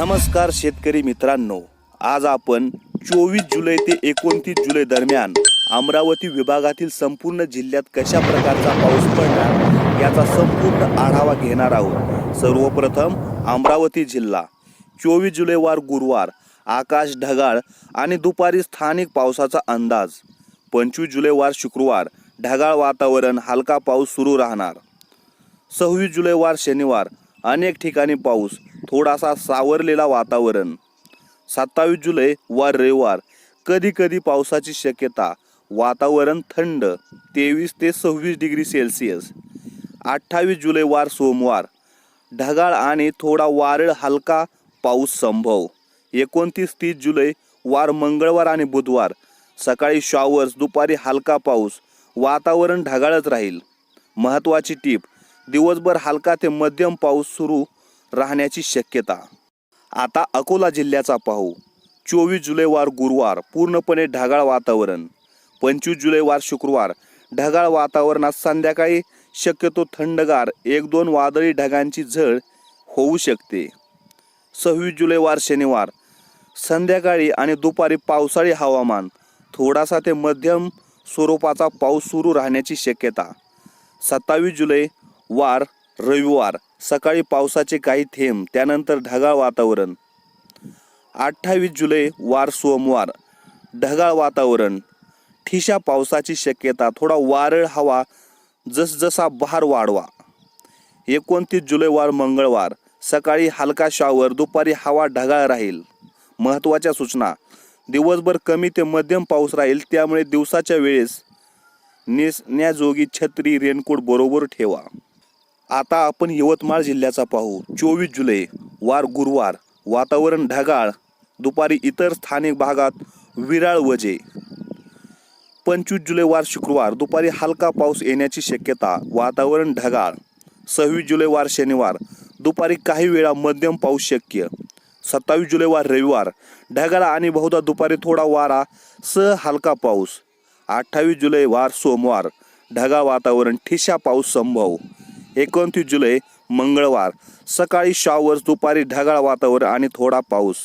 नमस्कार शेतकरी मित्रांनो. आज आपण चोवीस जुलै ते एकोणतीस जुलै दरम्यान अमरावती विभागातील संपूर्ण जिल्ह्यात कशा प्रकारचा पाऊस पडणार याचा संपूर्ण आढावा घेणार आहोत. सर्वप्रथम अमरावती जिल्हा. चोवीस जुलैवार गुरुवार आकाश ढगाळ आणि दुपारी स्थानिक पावसाचा अंदाज. पंचवीस जुलैवार शुक्रवार ढगाळ वातावरण हलका पाऊस सुरू राहणार. सव्वीस जुलैवार शनिवार अनेक ठिकाणी पाऊस. थोडासा सावरलेला वातावरण. सत्तावीस जुलै वार रविवार. कधी कधी पावसाची शक्यता. वातावरण थंड. तेवीस ते सव्वीस डिग्री सेल्सिअस. अठ्ठावीस जुलै वार सोमवार. ढगाळ आणि थोडा वारळ हलका पाऊस संभव. एकोणतीस तीस जुलै वार मंगळवार आणि बुधवार. सकाळी शॉवर्स दुपारी हलका पाऊस. वातावरण ढगाळच राहील. महत्त्वाची टीप दिवसभर हलका ते मध्यम पाऊस सुरू राहण्याची शक्यता. आता अकोला जिल्ह्याचा पाहू. चोवीस जुलैवार गुरुवार पूर्णपणे ढगाळ वातावरण. पंचवीस जुलैवार शुक्रवार ढगाळ वातावरणात संध्याकाळी शक्यतो थंडगार एक दोन वादळी ढगांची झळ होऊ शकते. सव्वीस जुलैवार शनिवार संध्याकाळी आणि दुपारी पावसाळी हवामान थोडासा ते मध्यम स्वरूपाचा पाऊस सुरू राहण्याची शक्यता. सत्तावीस जुलै वार रविवार सकाळी पावसाचे काही थेंब त्यानंतर ढगाळ वातावरण. अठ्ठावीस जुलै वार सोमवार ढगाळ वातावरण. ठिशा पावसाची शक्यता थोडा वारळ हवा जसजसा बहार वाढवा. एकोणतीस जुलै वार मंगळवार सकाळी हलका शॉवर दुपारी हवा ढगाळ राहील. महत्त्वाच्या सूचना दिवसभर कमी ते मध्यम पाऊस राहील त्यामुळे दिवसाच्या वेळेस नेसण्याजोगी छत्री रेनकोट बरोबर ठेवा. आता आपण यवतमाळ जिल्ह्याचा पाहू. चोवीस जुलै वार गुरुवार वातावरण ढगाळ दुपारी इतर स्थानिक भागात विराळ वजे. पंचवीस जुलै वार शुक्रवार दुपारी हलका पाऊस येण्याची शक्यता वातावरण ढगाळ. सव्वीस जुलै वार शनिवार दुपारी काही वेळा मध्यम पाऊस शक्य. सत्तावीस जुलै वार रविवार ढगाळ आणि बहुधा दुपारी थोडा वारा स हलका पाऊस. अठ्ठावीस जुलै वार सोमवार ढगाळ वातावरण ठिशा पाऊस संभव. एकोणतीस जुलै मंगळवार. सकाळी शॉवर्स दुपारी ढगाळ वातावरण आणि थोडा पाऊस.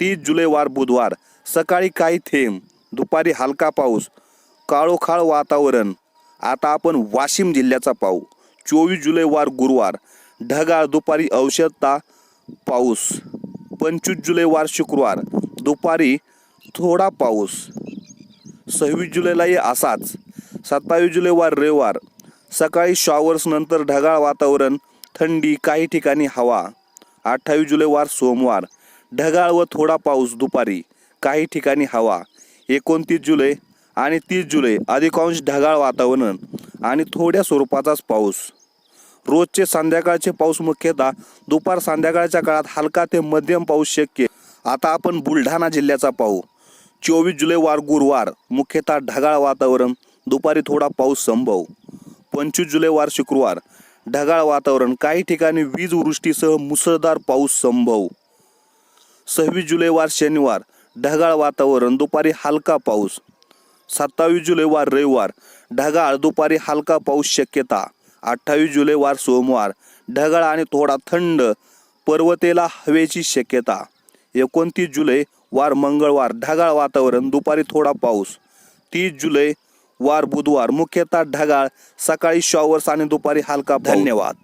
तीस जुलै वार बुधवार. सकाळी काही थेंब दुपारी हलका पाऊस. काळोखाळ वातावरण. आता आपण वाशिम जिल्ह्याचा पाहू. चोवीस जुलै वार गुरुवार. ढगाळ दुपारी औषधता पाऊस. पंचवीस जुलै वार शुक्रवार. दुपारी थोडा पाऊस. सव्वीस जुलैलाही असाच. सत्तावीस जुलै वार रविवार. सकाळी शॉवर्स नंतर ढगाळ वातावरण थंडी काही ठिकाणी हवा. अठ्ठावीस जुलै वार सोमवार. ढगाळ व थोडा पाऊस दुपारी. काही ठिकाणी हवा. एकोणतीस जुलै आणि तीस जुलै अधिकांश ढगाळ वातावरण आणि थोड्या स्वरूपाचाच पाऊस. रोजचे संध्याकाळचे पाऊस मुख्यतः दुपार संध्याकाळच्या काळात हलका ते मध्यम पाऊस शक्य. आता आपण बुलढाणा जिल्ह्याचा पाहू. चोवीस जुलै वार गुरुवार. मुख्यतः ढगाळ वातावरण. दुपारी थोडा पाऊस संभव. पंचवीस जुलै वार शुक्रवार. ढगाळ वातावरण. काही ठिकाणी वीज वृष्टीसह मुसळधार पाऊस संभव. सव्वीस जुलै वार शनिवार. ढगाळ वातावरण. दुपारी हलका पाऊस. सत्तावीस जुलै वार रविवार. ढगाळ. दुपारी हलका पाऊस शक्यता. अठ्ठावीस जुलै वार सोमवार. ढगाळ आणि थोडा थंड. पर्वतेला हवेची शक्यता. एकोणतीस जुलै वार मंगळवार. ढगाळ वातावरण. दुपारी थोडा पाऊस. तीस जुलै वार बुधवार मुख्यतः ढगाळ. सकाळी शॉवर्स आणि दुपारी हलका धन्यवाद.